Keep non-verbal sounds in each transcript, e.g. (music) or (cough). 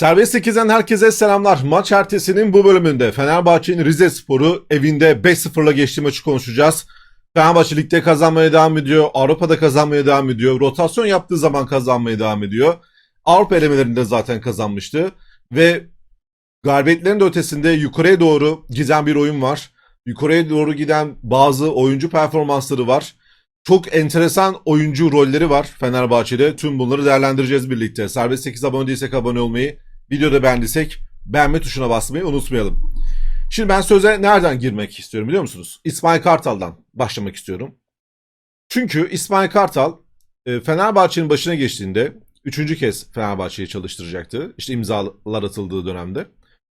Serbest 8'den herkese selamlar. Maç ertesinin bu bölümünde Fenerbahçe'nin Rize Sporu evinde 5-0'la geçtiği maçı konuşacağız. Fenerbahçe ligde kazanmaya devam ediyor. Avrupa'da kazanmaya devam ediyor. Rotasyon yaptığı zaman kazanmaya devam ediyor. Avrupa elemelerinde zaten kazanmıştı. Ve galibiyetlerin de ötesinde yukarıya doğru giden bir oyun var. Yukarıya doğru giden bazı oyuncu performansları var. Çok enteresan oyuncu rolleri var Fenerbahçe'de. Tüm bunları değerlendireceğiz birlikte. Serbest 8 abone değilsek abone olmayı, videoda beğendiysek beğenme tuşuna basmayı unutmayalım. Şimdi ben söze nereden girmek istiyorum biliyor musunuz? İsmail Kartal'dan başlamak istiyorum. Çünkü İsmail Kartal e, Fenerbahçe'nin başına geçtiğinde üçüncü kez Fenerbahçe'yi çalıştıracaktı. İşte imzalar atıldığı dönemde.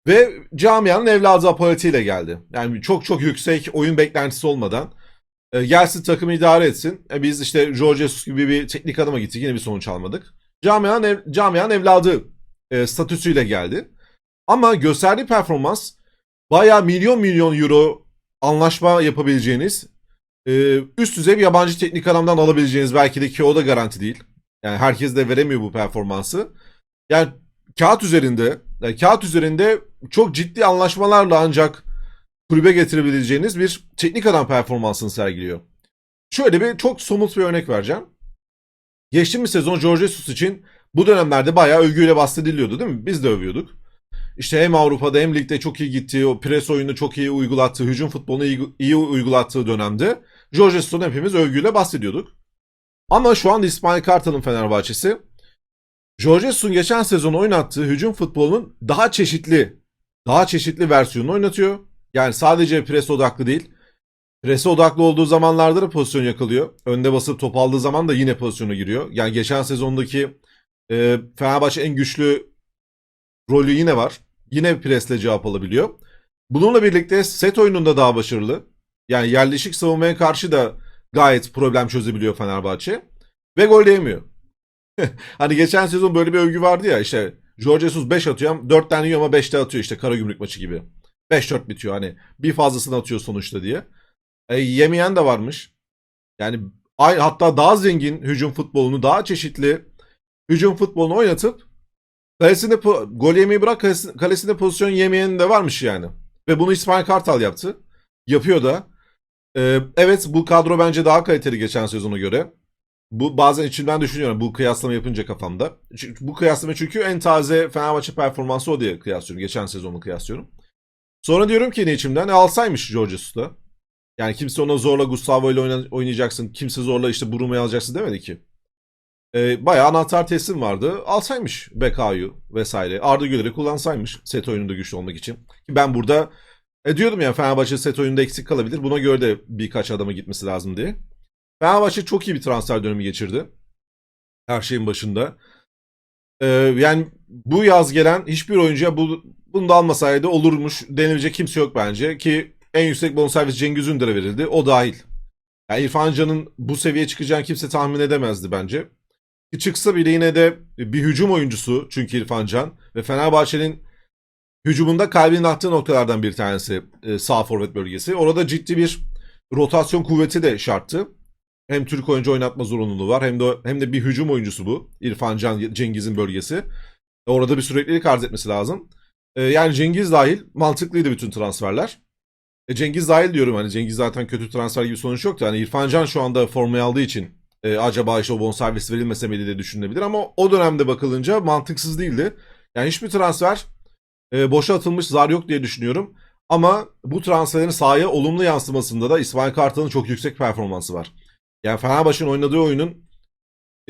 Ve camianın evladı apolitiyle geldi. Yani çok çok yüksek oyun beklentisi olmadan e, gelsin takımı idare etsin. E, biz işte Jorge Jesus gibi bir teknik adama gittik. Yine bir sonuç almadık. Camianın, ev, camianın evladı e, statüsüyle geldi. Ama gösterdiği performans bayağı milyon milyon euro anlaşma yapabileceğiniz e, üst düzey bir yabancı teknik adamdan alabileceğiniz belki de ki o da garanti değil. Yani herkes de veremiyor bu performansı. Yani kağıt üzerinde yani kağıt üzerinde çok ciddi anlaşmalarla ancak kulübe getirebileceğiniz bir teknik adam performansını sergiliyor. Şöyle bir çok somut bir örnek vereceğim. Geçtiğimiz sezon Jorge Jesus için bu dönemlerde bayağı övgüyle bahsediliyordu değil mi? Biz de övüyorduk. İşte hem Avrupa'da hem ligde çok iyi gittiği, o pres oyunu çok iyi uygulattığı, hücum futbolunu iyi, iyi uygulattığı dönemde Jorge Jesus'un hepimiz övgüyle bahsediyorduk. Ama şu anda İsmail Kartal'ın Fenerbahçesi Jorge Jesus'un geçen sezon oynattığı hücum futbolunun daha çeşitli, daha çeşitli versiyonunu oynatıyor. Yani sadece pres odaklı değil. Prese odaklı olduğu zamanlarda da pozisyon yakalıyor. Önde basıp top aldığı zaman da yine pozisyona giriyor. Yani geçen sezondaki e, Fenerbahçe en güçlü rolü yine var. Yine presle cevap alabiliyor. Bununla birlikte set oyununda daha başarılı. Yani yerleşik savunmaya karşı da gayet problem çözebiliyor Fenerbahçe. Ve gol yemiyor. (laughs) hani geçen sezon böyle bir övgü vardı ya işte Jorge Jesus 5 atıyor 4 tane yiyor ama 5 de atıyor işte Karagümrük maçı gibi. 5-4 bitiyor hani bir fazlasını atıyor sonuçta diye. E, yemeyen de varmış. Yani hatta daha zengin hücum futbolunu daha çeşitli hücum futbolunu oynatıp kalesinde gol yemeyi bırak kalesinde, kalesinde pozisyon yemeyen de varmış yani. Ve bunu İsmail Kartal yaptı. Yapıyor da. E, evet bu kadro bence daha kaliteli geçen sezona göre. Bu bazen içimden düşünüyorum bu kıyaslama yapınca kafamda. Çünkü, bu kıyaslama çünkü en taze Fenerbahçe performansı o diye kıyaslıyorum. Geçen sezonu kıyaslıyorum. Sonra diyorum ki ne içimden e, alsaymış George Jesus'ta. Yani kimse ona zorla Gustavo ile oyna- oynayacaksın. Kimse zorla işte Bruma'yı alacaksın demedi ki. E, bayağı anahtar teslim vardı. Alsaymış BK'yu vesaire. Arda Güler'i kullansaymış set oyununda güçlü olmak için. Ki ben burada e, diyordum ya Fenerbahçe set oyununda eksik kalabilir. Buna göre de birkaç adama gitmesi lazım diye. Fenerbahçe çok iyi bir transfer dönemi geçirdi. Her şeyin başında. Ee, yani bu yaz gelen hiçbir oyuncuya bu, bunu da almasaydı olurmuş denilecek kimse yok bence. Ki en yüksek bonservis Cengiz Ünder'e verildi. O dahil. Yani İrfan Can'ın bu seviyeye çıkacağını kimse tahmin edemezdi bence. Çıksa bile yine de bir hücum oyuncusu çünkü İrfan Can. Ve Fenerbahçe'nin hücumunda kalbinin attığı noktalardan bir tanesi e, sağ forvet bölgesi. Orada ciddi bir rotasyon kuvveti de şarttı. Hem Türk oyuncu oynatma zorunluluğu var hem de hem de bir hücum oyuncusu bu. İrfan Can Cengiz'in bölgesi. Orada bir süreklilik arz etmesi lazım. Ee, yani Cengiz dahil mantıklıydı bütün transferler. E, Cengiz dahil diyorum hani Cengiz zaten kötü transfer gibi sonuç yoktu. Hani İrfan Can şu anda formayı aldığı için e, acaba işte o bonservis verilmese miydi diye düşünülebilir ama o dönemde bakılınca mantıksız değildi. Yani hiçbir transfer e, boşa atılmış zar yok diye düşünüyorum. Ama bu transferlerin sahaya olumlu yansımasında da İsmail Kartal'ın çok yüksek performansı var. Yani Fenerbahçe'nin oynadığı oyunun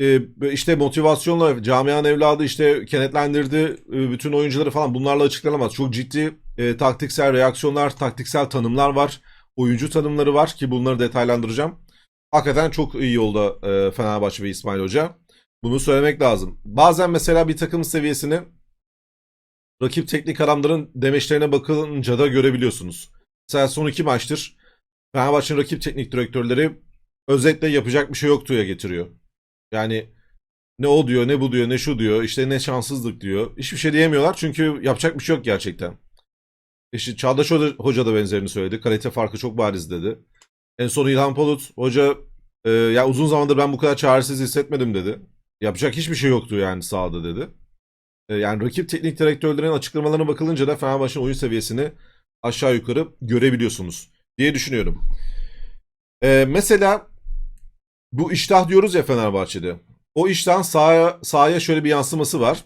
e, işte motivasyonla camianın evladı işte kenetlendirdi e, bütün oyuncuları falan bunlarla açıklanamaz. Çok ciddi e, taktiksel reaksiyonlar, taktiksel tanımlar var. Oyuncu tanımları var ki bunları detaylandıracağım. Hakikaten çok iyi yolda e, Fenerbahçe ve İsmail Hoca. Bunu söylemek lazım. Bazen mesela bir takım seviyesini rakip teknik adamların demeçlerine bakılınca da görebiliyorsunuz. Mesela son iki maçtır Fenerbahçe'nin rakip teknik direktörleri özetle yapacak bir şey yoktu'ya getiriyor. Yani ne o diyor, ne bu diyor, ne şu diyor, işte ne şanssızlık diyor. Hiçbir şey diyemiyorlar çünkü yapacak bir şey yok gerçekten. İşte Çağdaş Hoca, da benzerini söyledi. Kalite farkı çok bariz dedi. En son İlhan Palut Hoca e, ya uzun zamandır ben bu kadar çaresiz hissetmedim dedi. Yapacak hiçbir şey yoktu yani sahada dedi. E, yani rakip teknik direktörlerin açıklamalarına bakılınca da Fenerbahçe'nin oyun seviyesini aşağı yukarı görebiliyorsunuz diye düşünüyorum. E, mesela bu iştah diyoruz ya Fenerbahçe'de. O iştahın sahaya, sahaya şöyle bir yansıması var.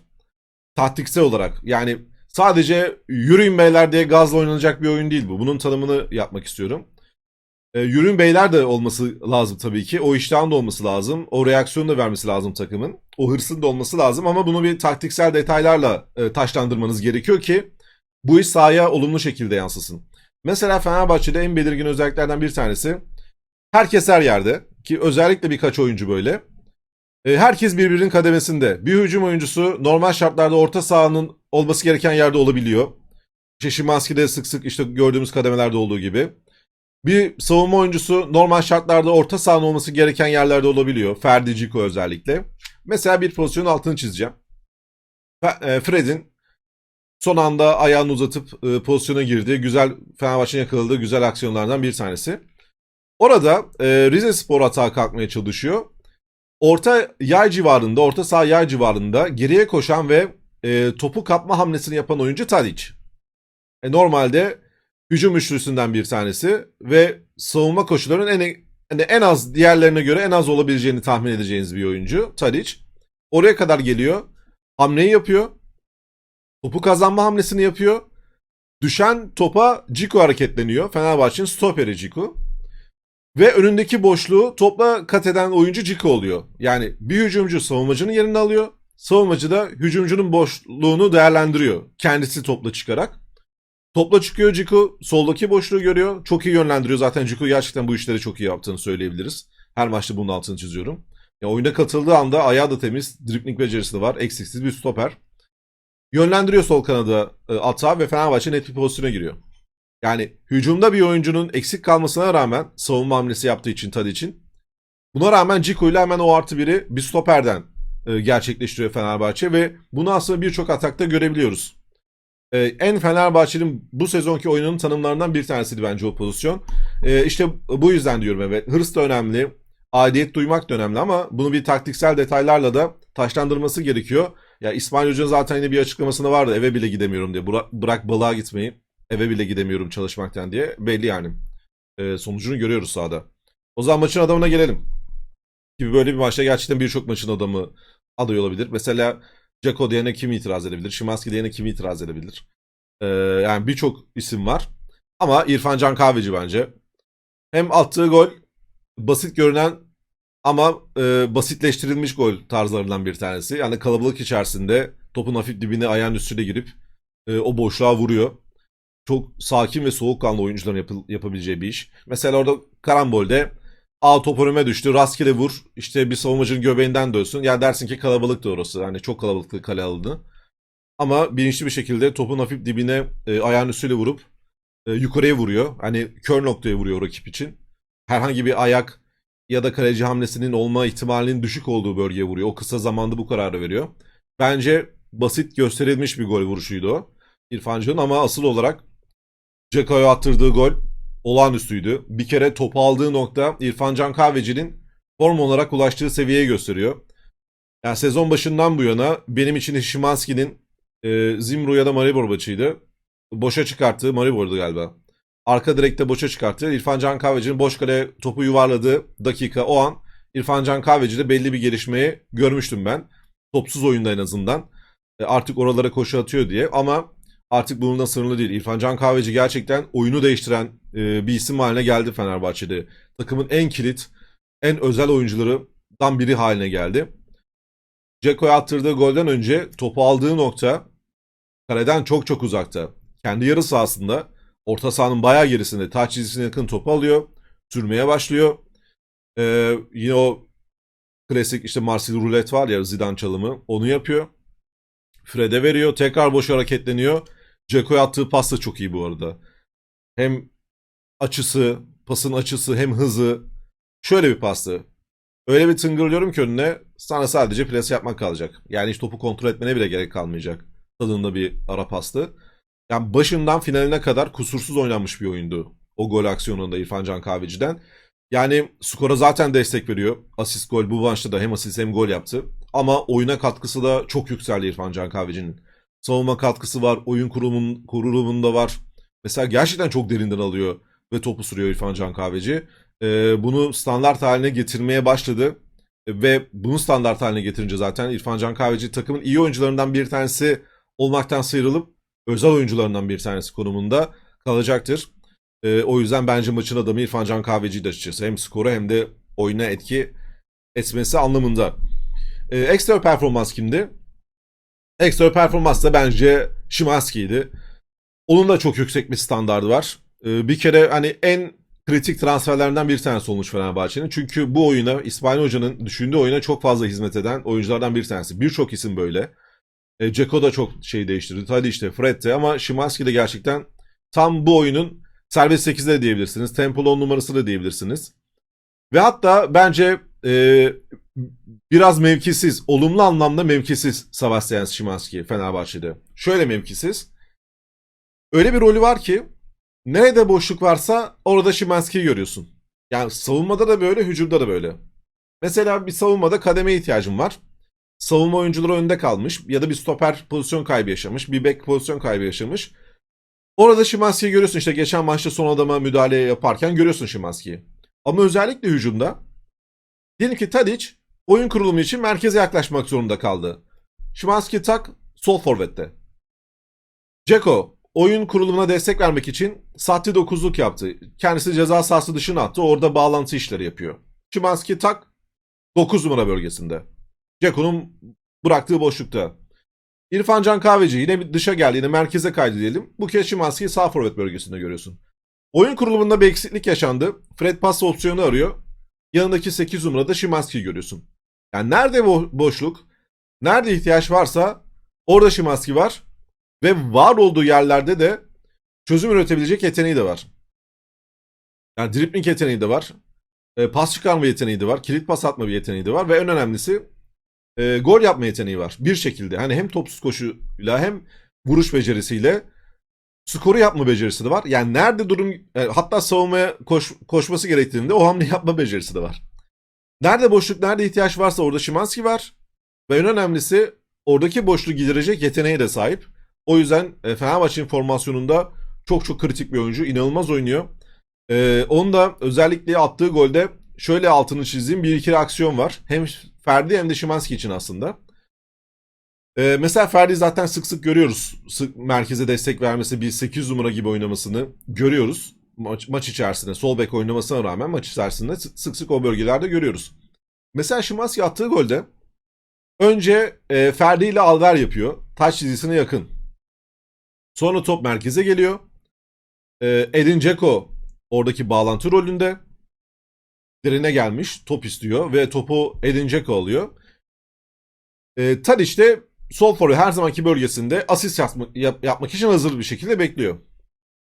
Taktiksel olarak. Yani sadece yürüyün beyler diye gazla oynanacak bir oyun değil bu. Bunun tanımını yapmak istiyorum. E, yürüyün beyler de olması lazım tabii ki. O iştahın da olması lazım. O reaksiyonu da vermesi lazım takımın. O hırsın da olması lazım ama bunu bir taktiksel detaylarla e, taşlandırmanız gerekiyor ki bu iş sahaya olumlu şekilde yansısın. Mesela Fenerbahçe'de en belirgin özelliklerden bir tanesi herkes her yerde ki özellikle birkaç oyuncu böyle. E, herkes birbirinin kademesinde. Bir hücum oyuncusu normal şartlarda orta sahanın olması gereken yerde olabiliyor. İşte Şimanski'de sık sık işte gördüğümüz kademelerde olduğu gibi. Bir savunma oyuncusu normal şartlarda orta sahanın olması gereken yerlerde olabiliyor. Ferdi Ciku özellikle. Mesela bir pozisyonun altını çizeceğim. E, Fred'in son anda ayağını uzatıp e, pozisyona girdiği, güzel Fenerbahçe'nin yakaladığı güzel aksiyonlardan bir tanesi. Orada e, Rize Spor atağa kalkmaya çalışıyor. Orta yay civarında, orta saha yay civarında geriye koşan ve topu kapma hamlesini yapan oyuncu Tadic. Normalde hücum üçlüsünden bir tanesi ve savunma koşularının en hani en az diğerlerine göre en az olabileceğini tahmin edeceğiniz bir oyuncu Tadic. Oraya kadar geliyor. Hamleyi yapıyor. Topu kazanma hamlesini yapıyor. Düşen topa Ciku hareketleniyor. Fenerbahçe'nin stoperi Ciku. Ve önündeki boşluğu topla kat eden oyuncu Ciku oluyor. Yani bir hücumcu savunmacının yerini alıyor. Savunmacı da hücumcunun boşluğunu değerlendiriyor. Kendisi topla çıkarak. Topla çıkıyor Ciku. Soldaki boşluğu görüyor. Çok iyi yönlendiriyor. Zaten Ciku gerçekten bu işleri çok iyi yaptığını söyleyebiliriz. Her maçta bunun altını çiziyorum. Ya oyuna katıldığı anda ayağı da temiz. Dribling becerisi de var. Eksiksiz bir stoper. Yönlendiriyor sol kanada e, atağı ve Fenerbahçe net bir pozisyona giriyor. Yani hücumda bir oyuncunun eksik kalmasına rağmen savunma hamlesi yaptığı için Tadic için. Buna rağmen Ciku ile hemen o artı biri bir stoperden e, gerçekleştiriyor Fenerbahçe ve bunu aslında birçok atakta görebiliyoruz. E, en Fenerbahçe'nin bu sezonki oyununun tanımlarından bir tanesiydi bence o pozisyon. E, işte bu yüzden diyorum evet. Hırs da önemli. Aidiyet duymak da önemli ama bunu bir taktiksel detaylarla da taşlandırması gerekiyor. Ya İsmail Hoca'nın zaten yine bir açıklamasında vardı eve bile gidemiyorum diye. Bıra- bırak balığa gitmeyi eve bile gidemiyorum çalışmaktan diye. Belli yani. E, sonucunu görüyoruz sahada. O zaman maçın adamına gelelim. Gibi böyle bir maçta gerçekten birçok maçın adamı aday olabilir. Mesela Ceko diyene kim itiraz edebilir? Şimanski diyene kim itiraz edebilir? Ee, yani birçok isim var. Ama İrfan Can Kahveci bence. Hem attığı gol basit görünen ama e, basitleştirilmiş gol tarzlarından bir tanesi. Yani kalabalık içerisinde topun hafif dibine ayağın üstüne girip e, o boşluğa vuruyor. Çok sakin ve soğukkanlı oyuncuların yapı- yapabileceği bir iş. Mesela orada karambolde A top önüme düştü. Rastgele vur. İşte bir savunmacının göbeğinden dönsün. Ya dersin ki kalabalıktı orası. Hani çok kalabalıklı kale aldı. Ama bilinçli bir şekilde topun hafif dibine e, ayağın üstüyle vurup e, yukarıya vuruyor. Hani kör noktaya vuruyor rakip için. Herhangi bir ayak ya da kaleci hamlesinin olma ihtimalinin düşük olduğu bölgeye vuruyor. O kısa zamanda bu kararı veriyor. Bence basit gösterilmiş bir gol vuruşuydu o. İrfan Can'ın ama asıl olarak Ceko'ya attırdığı gol olağanüstüydü. Bir kere topu aldığı nokta İrfan Can Kahveci'nin form olarak ulaştığı seviyeyi gösteriyor. Yani sezon başından bu yana benim için Şimanski'nin e, Zimru ya da Maribor maçıydı. Boşa çıkarttığı Maribor'du galiba. Arka direkte boşa çıkarttığı İrfan Can Kahveci'nin boş kale topu yuvarladığı dakika o an İrfan Can Kahveci'de belli bir gelişmeyi görmüştüm ben. Topsuz oyunda en azından. E, artık oralara koşu atıyor diye ama artık bununla sınırlı değil. İrfan Can Kahveci gerçekten oyunu değiştiren e, bir isim haline geldi Fenerbahçe'de. Takımın en kilit, en özel oyuncularından biri haline geldi. Ceko'ya attırdığı golden önce topu aldığı nokta kaleden çok çok uzakta. Kendi yarı sahasında orta sahanın bayağı gerisinde taç çizgisine yakın topu alıyor. Sürmeye başlıyor. Ee, yine o klasik işte Marcel Rulet var ya Zidane çalımı. Onu yapıyor. Fred'e veriyor. Tekrar boş hareketleniyor. Ceko'ya attığı pas da çok iyi bu arada. Hem açısı, pasın açısı hem hızı. Şöyle bir pastı. Öyle bir tıngırlıyorum ki önüne sana sadece pres yapmak kalacak. Yani hiç topu kontrol etmene bile gerek kalmayacak. Tadında bir ara pastı. Yani başından finaline kadar kusursuz oynanmış bir oyundu. O gol aksiyonunda İrfan Can Kahveci'den. Yani skora zaten destek veriyor. Asist gol bu maçta da hem asist hem gol yaptı. ama oyuna katkısı da çok yükseldi İrfan Can Kahveci'nin. Savunma katkısı var, oyun kurumun, kurulumunda var. Mesela gerçekten çok derinden alıyor ve topu sürüyor İrfan Can Kahveci. Ee, bunu standart haline getirmeye başladı. Ve bunu standart haline getirince zaten İrfan Can Kahveci takımın iyi oyuncularından bir tanesi olmaktan sıyrılıp özel oyuncularından bir tanesi konumunda kalacaktır. Ee, o yüzden bence maçın adamı İrfan Can Kahveci'ydi açıkçası. Hem skoru hem de oyuna etki etmesi anlamında. Ee, ekstra performans kimdi? Ekstra performans da bence Şimanski'ydi. Onun da çok yüksek bir standardı var. Ee, bir kere hani en kritik transferlerinden bir tanesi olmuş Fenerbahçe'nin. Çünkü bu oyuna İsmail Hoca'nın düşündüğü oyuna çok fazla hizmet eden oyunculardan bir tanesi. Birçok isim böyle. E, Ceko da çok şey değiştirdi. Tabii işte Fred de ama Şimanski de gerçekten tam bu oyunun serbest 8'de de diyebilirsiniz. Tempolo 10 numarası da diyebilirsiniz. Ve hatta bence e, biraz mevkisiz, olumlu anlamda mevkisiz Sebastian Şimanski Fenerbahçe'de. Şöyle mevkisiz. Öyle bir rolü var ki nerede boşluk varsa orada Şimanski'yi görüyorsun. Yani savunmada da böyle, hücumda da böyle. Mesela bir savunmada kademe ihtiyacım var. Savunma oyuncuları önde kalmış ya da bir stoper pozisyon kaybı yaşamış, bir bek pozisyon kaybı yaşamış. Orada Şimanski'yi görüyorsun işte geçen maçta son adama müdahale yaparken görüyorsun Şimanski'yi. Ama özellikle hücumda diyelim ki Tadic oyun kurulumu için merkeze yaklaşmak zorunda kaldı. Şimanski tak sol forvette. Ceko oyun kurulumuna destek vermek için sahte dokuzluk yaptı. Kendisi ceza sahası dışına attı. Orada bağlantı işleri yapıyor. Şimanski tak 9 numara bölgesinde. Ceko'nun bıraktığı boşlukta. İrfan Can Kahveci yine dışa geldi. Yine merkeze kaydı diyelim. Bu kez Şimanski'yi sağ forvet bölgesinde görüyorsun. Oyun kurulumunda bir eksiklik yaşandı. Fred pas opsiyonu arıyor. Yanındaki 8 numarada Şimanski'yi görüyorsun. Yani nerede bo- boşluk, nerede ihtiyaç varsa orada Şimanski var. Ve var olduğu yerlerde de çözüm üretebilecek yeteneği de var. Yani dribbling yeteneği de var. E, pas çıkarma yeteneği de var. Kilit pas atma bir yeteneği de var. Ve en önemlisi e, gol yapma yeteneği var. Bir şekilde. Hani hem topsuz koşuyla hem vuruş becerisiyle skoru yapma becerisi de var. Yani nerede durum e, hatta savunmaya koş, koşması gerektiğinde o hamle yapma becerisi de var. Nerede boşluk, nerede ihtiyaç varsa orada Şimanski var. Ve en önemlisi oradaki boşluğu giderecek yeteneğe de sahip. O yüzden e, Fenerbahçe'nin formasyonunda çok çok kritik bir oyuncu. inanılmaz oynuyor. E, onun da özellikle attığı golde şöyle altını çizdiğim bir iki aksiyon var. Hem Ferdi hem de Şimanski için aslında. E, mesela Ferdi zaten sık sık görüyoruz. Sık merkeze destek vermesi, bir 8 numara gibi oynamasını görüyoruz. Maç, maç içerisinde sol bek oynamasına rağmen maç içerisinde sık sık, o bölgelerde görüyoruz. Mesela Şimanski attığı golde önce e, Ferdi ile Alver yapıyor. Taç çizgisine yakın. Sonra top merkeze geliyor. E, Edin Dzeko oradaki bağlantı rolünde. Derine gelmiş. Top istiyor ve topu Edin Dzeko alıyor. E, Tadic de sol forvet her zamanki bölgesinde asist yapmak, yap- yapmak için hazır bir şekilde bekliyor.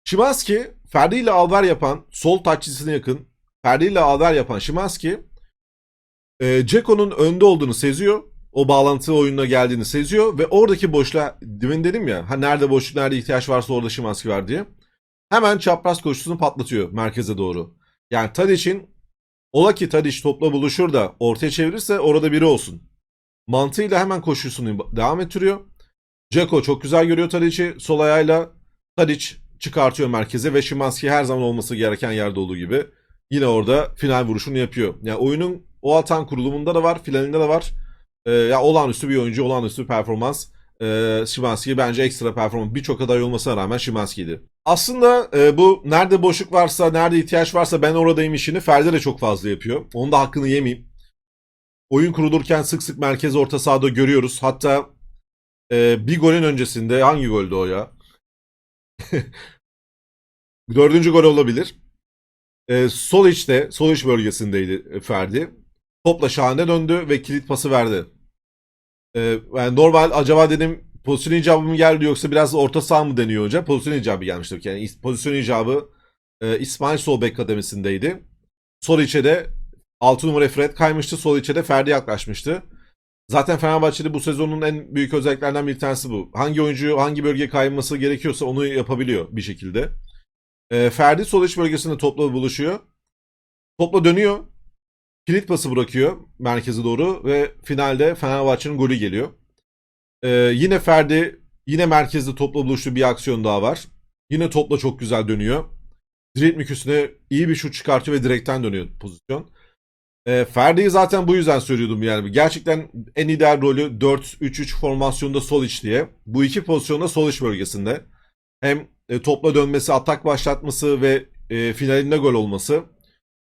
Şimanski Ferdi ile Alver yapan sol taç çizgisine yakın Ferdi ile Alver yapan Şimanski e, Ceko'nun önde olduğunu seziyor. O bağlantı oyununa geldiğini seziyor ve oradaki boşluğa demin dedim ya ha nerede boşluk nerede ihtiyaç varsa orada Şimanski var diye. Hemen çapraz koşusunu patlatıyor merkeze doğru. Yani Tadic'in ola ki Tadic topla buluşur da ortaya çevirirse orada biri olsun. Mantığıyla hemen koşusunu devam ettiriyor. Ceko çok güzel görüyor Tadic'i. Sol ayağıyla Tadic çıkartıyor merkeze ve Şimanski her zaman olması gereken yerde olduğu gibi yine orada final vuruşunu yapıyor. Yani oyunun o atan kurulumunda da var, finalinde de var. Ee, ya olağanüstü bir oyuncu, olağanüstü bir performans. Ee, Şimanski bence ekstra performans. Birçok aday olmasına rağmen Şimanski'ydi. Aslında e, bu nerede boşluk varsa, nerede ihtiyaç varsa ben oradayım işini Ferdi de çok fazla yapıyor. Onun da hakkını yemeyeyim. Oyun kurulurken sık sık merkez orta sahada görüyoruz. Hatta e, bir golün öncesinde hangi goldü o ya? (laughs) Dördüncü gol olabilir. E, sol içte, sol iç bölgesindeydi Ferdi. Topla şahane döndü ve kilit pası verdi. E, yani normal acaba dedim pozisyon icabı mı geldi yoksa biraz orta saha mı deniyor hoca? Pozisyon icabı gelmişti. Yani pozisyon icabı e, İsmail Sol Bek kademesindeydi. Sol içe de 6 numara Fred kaymıştı. Sol içe de Ferdi yaklaşmıştı. Zaten Fenerbahçe'de bu sezonun en büyük özelliklerinden bir tanesi bu. Hangi oyuncuyu hangi bölgeye kayması gerekiyorsa onu yapabiliyor bir şekilde. E, Ferdi sol iç bölgesinde topla buluşuyor. Topla dönüyor. kilit pası bırakıyor merkeze doğru ve finalde Fenerbahçe'nin golü geliyor. Ee, yine Ferdi yine merkezde topla buluştuğu bir aksiyon daha var. Yine topla çok güzel dönüyor. Direkt üstüne iyi bir şut çıkartıyor ve direkten dönüyor pozisyon. E, Ferdi'yi zaten bu yüzden söylüyordum yani. Gerçekten en ideal rolü 4-3-3 formasyonda sol iç diye. Bu iki pozisyonda sol iç bölgesinde. Hem e, topla dönmesi, atak başlatması ve e, finalinde gol olması.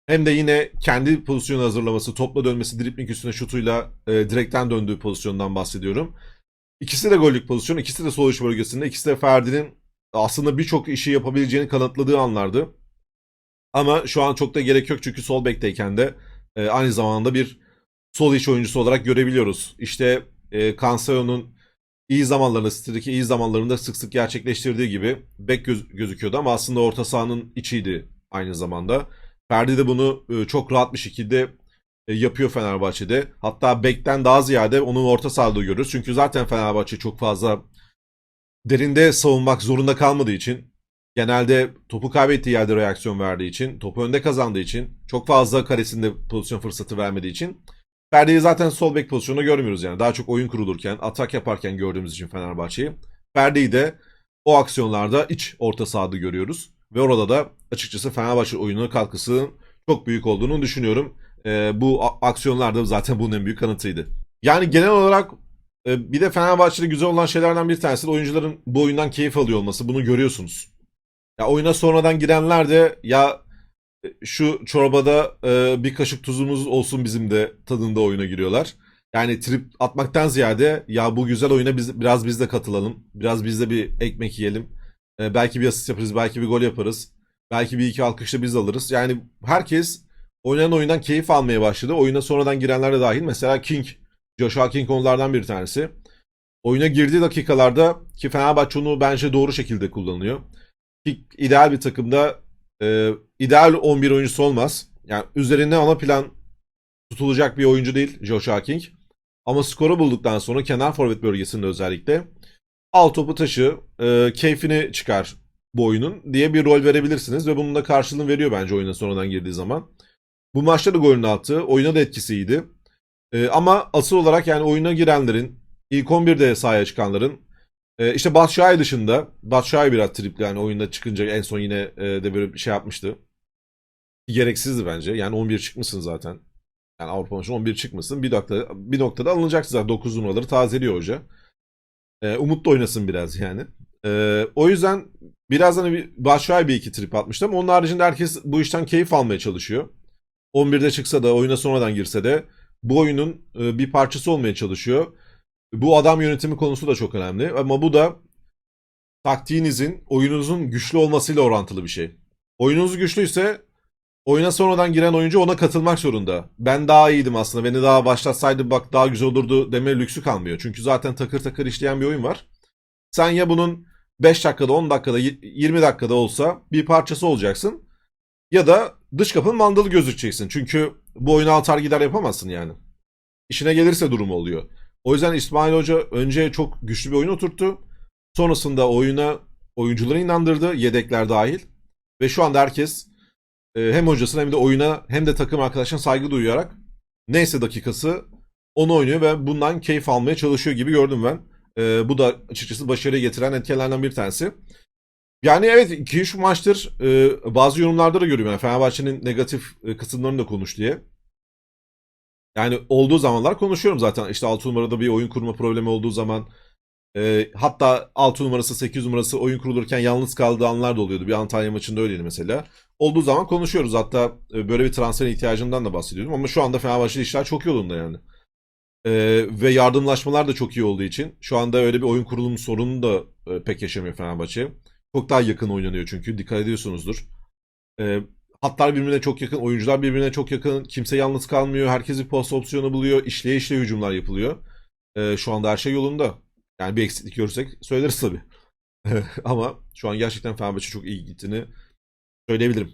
Hem de yine kendi pozisyonu hazırlaması, topla dönmesi, dripling üstüne şutuyla e, direkten döndüğü pozisyondan bahsediyorum. İkisi de gollük pozisyon, ikisi de sol iç bölgesinde. İkisi de Ferdi'nin aslında birçok işi yapabileceğini kanıtladığı anlardı. Ama şu an çok da gerek yok çünkü sol bekteyken de e, aynı zamanda bir sol iç oyuncusu olarak görebiliyoruz. İşte e, Cancelo'nun iyi zamanlarında, City'deki iyi zamanlarında sık sık gerçekleştirdiği gibi bek göz- gözüküyordu ama aslında orta sahanın içiydi aynı zamanda. Ferdi de bunu e, çok rahat bir şekilde e, yapıyor Fenerbahçe'de. Hatta bekten daha ziyade onu orta sahada görürüz. Çünkü zaten Fenerbahçe çok fazla derinde savunmak zorunda kalmadığı için genelde topu kaybettiği yerde reaksiyon verdiği için, topu önde kazandığı için, çok fazla karesinde pozisyon fırsatı vermediği için Ferdi'yi zaten sol bek pozisyonunda görmüyoruz yani. Daha çok oyun kurulurken, atak yaparken gördüğümüz için Fenerbahçe'yi. Ferdi'yi de o aksiyonlarda iç orta sahada görüyoruz. Ve orada da açıkçası Fenerbahçe oyununa katkısının çok büyük olduğunu düşünüyorum. Ee, bu a- aksiyonlar da zaten bunun en büyük kanıtıydı. Yani genel olarak e, bir de Fenerbahçe'de güzel olan şeylerden bir tanesi de oyuncuların bu oyundan keyif alıyor olması. Bunu görüyorsunuz. Ya oyuna sonradan girenler de ya e, şu çorbada e, bir kaşık tuzumuz olsun bizim de tadında oyuna giriyorlar. Yani trip atmaktan ziyade ya bu güzel oyuna biz biraz biz de katılalım. Biraz biz de bir ekmek yiyelim. E, belki bir asist yaparız, belki bir gol yaparız. Belki bir iki alkışla biz alırız. Yani herkes oynanan oyundan keyif almaya başladı. Oyuna sonradan girenler de dahil. Mesela King, Joshua King onlardan bir tanesi. Oyuna girdiği dakikalarda ki Fenerbahçe onu bence doğru şekilde kullanıyor. Ki ideal bir takımda e, ideal 11 oyuncusu olmaz. Yani üzerinde ana plan tutulacak bir oyuncu değil Joshua King. Ama skoru bulduktan sonra kenar forvet bölgesinde özellikle al topu taşı, e, keyfini çıkar bu oyunun diye bir rol verebilirsiniz ve bunun da karşılığını veriyor bence oyuna sonradan girdiği zaman. Bu maçta da golünü attı. Oyuna da etkisi iyiydi. E, ama asıl olarak yani oyuna girenlerin, ilk 11'de sahaya çıkanların e, işte Batshuayi dışında, Batshuayi biraz tripli yani oyunda çıkınca en son yine e, de böyle bir şey yapmıştı. Gereksizdi bence. Yani 11 çıkmışsın zaten. Yani Avrupa maçında 11 çıkmışsın. Bir noktada, bir noktada alınacaksın zaten. 9 numaraları tazeliyor hoca. E, Umut da oynasın biraz yani. E, o yüzden biraz hani bir Batshuayi bir iki trip atmıştı ama onun haricinde herkes bu işten keyif almaya çalışıyor. 11'de çıksa da oyuna sonradan girse de bu oyunun e, bir parçası olmaya çalışıyor. Bu adam yönetimi konusu da çok önemli ama bu da taktiğinizin, oyununuzun güçlü olmasıyla orantılı bir şey. Oyununuz güçlüyse oyuna sonradan giren oyuncu ona katılmak zorunda. Ben daha iyiydim aslında. Beni daha başlatsaydı bak daha güzel olurdu deme lüksü kalmıyor. Çünkü zaten takır takır işleyen bir oyun var. Sen ya bunun 5 dakikada, 10 dakikada, 20 dakikada olsa bir parçası olacaksın. Ya da dış kapının mandalı gözükeceksin. Çünkü bu oyunu altar gider yapamazsın yani. İşine gelirse durumu oluyor. O yüzden İsmail Hoca önce çok güçlü bir oyun oturttu. Sonrasında oyuna oyuncuları inandırdı, yedekler dahil. Ve şu anda herkes e, hem hocasına hem de oyuna hem de takım arkadaşına saygı duyarak neyse dakikası onu oynuyor ve bundan keyif almaya çalışıyor gibi gördüm ben. E, bu da açıkçası başarıya getiren etkenlerden bir tanesi. Yani evet 2-3 maçtır e, bazı yorumlarda da görüyorum. Yani Fenerbahçe'nin negatif e, kısımlarını da konuş diye. Yani olduğu zamanlar konuşuyorum zaten. İşte 6 numarada bir oyun kurma problemi olduğu zaman e, hatta 6 numarası 8 numarası oyun kurulurken yalnız kaldığı anlar da oluyordu. Bir Antalya maçında öyleydi mesela. Olduğu zaman konuşuyoruz. Hatta e, böyle bir transfer ihtiyacından da bahsediyordum. Ama şu anda Fenerbahçe'de işler çok yolunda yani. E, ve yardımlaşmalar da çok iyi olduğu için şu anda öyle bir oyun kurulumu sorunu da e, pek yaşamıyor Fenerbahçe. Çok daha yakın oynanıyor çünkü. Dikkat ediyorsunuzdur. E, hatlar birbirine çok yakın, oyuncular birbirine çok yakın. Kimse yalnız kalmıyor. Herkes bir post opsiyonu buluyor. İşleye işleye hücumlar yapılıyor. E, şu anda her şey yolunda. Yani bir eksiklik görürsek söyleriz tabii. (laughs) Ama şu an gerçekten Fenerbahçe çok iyi gittiğini söyleyebilirim.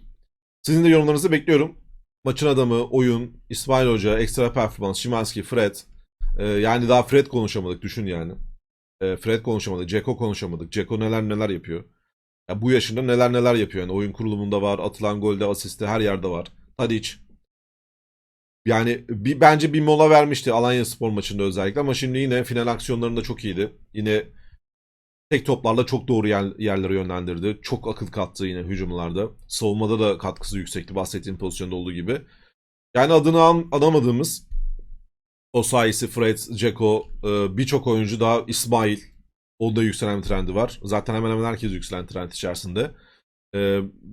Sizin de yorumlarınızı bekliyorum. Maçın adamı, oyun, İsmail Hoca, ekstra performans, Şimanski, Fred. E, yani daha Fred konuşamadık düşün yani. E, Fred konuşamadık, Ceko konuşamadık. Ceko neler neler yapıyor. Ya bu yaşında neler neler yapıyor. Yani oyun kurulumunda var, atılan golde, asiste her yerde var. Tadic. Yani bir, bence bir mola vermişti Alanya Spor maçında özellikle ama şimdi yine final aksiyonlarında çok iyiydi. Yine tek toplarla çok doğru yer- yerlere yönlendirdi. Çok akıl kattı yine hücumlarda. Savunmada da katkısı yüksekti bahsettiğim pozisyonda olduğu gibi. Yani adını an- anamadığımız o sayesi Fred, Ceko, e, birçok oyuncu daha İsmail. O da yükselen trendi var. Zaten hemen hemen herkes yükselen trend içerisinde. E,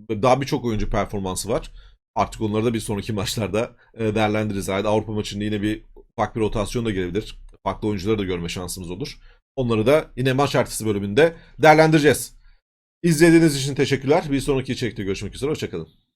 daha birçok oyuncu performansı var. Artık onları da bir sonraki (laughs) maçlarda e, değerlendiririz. Yani Avrupa maçında yine bir ufak bir rotasyon da gelebilir. Farklı oyuncuları da görme şansımız olur. Onları da yine maç ertesi bölümünde değerlendireceğiz. İzlediğiniz için teşekkürler. Bir sonraki içerikte görüşmek üzere. Hoşçakalın.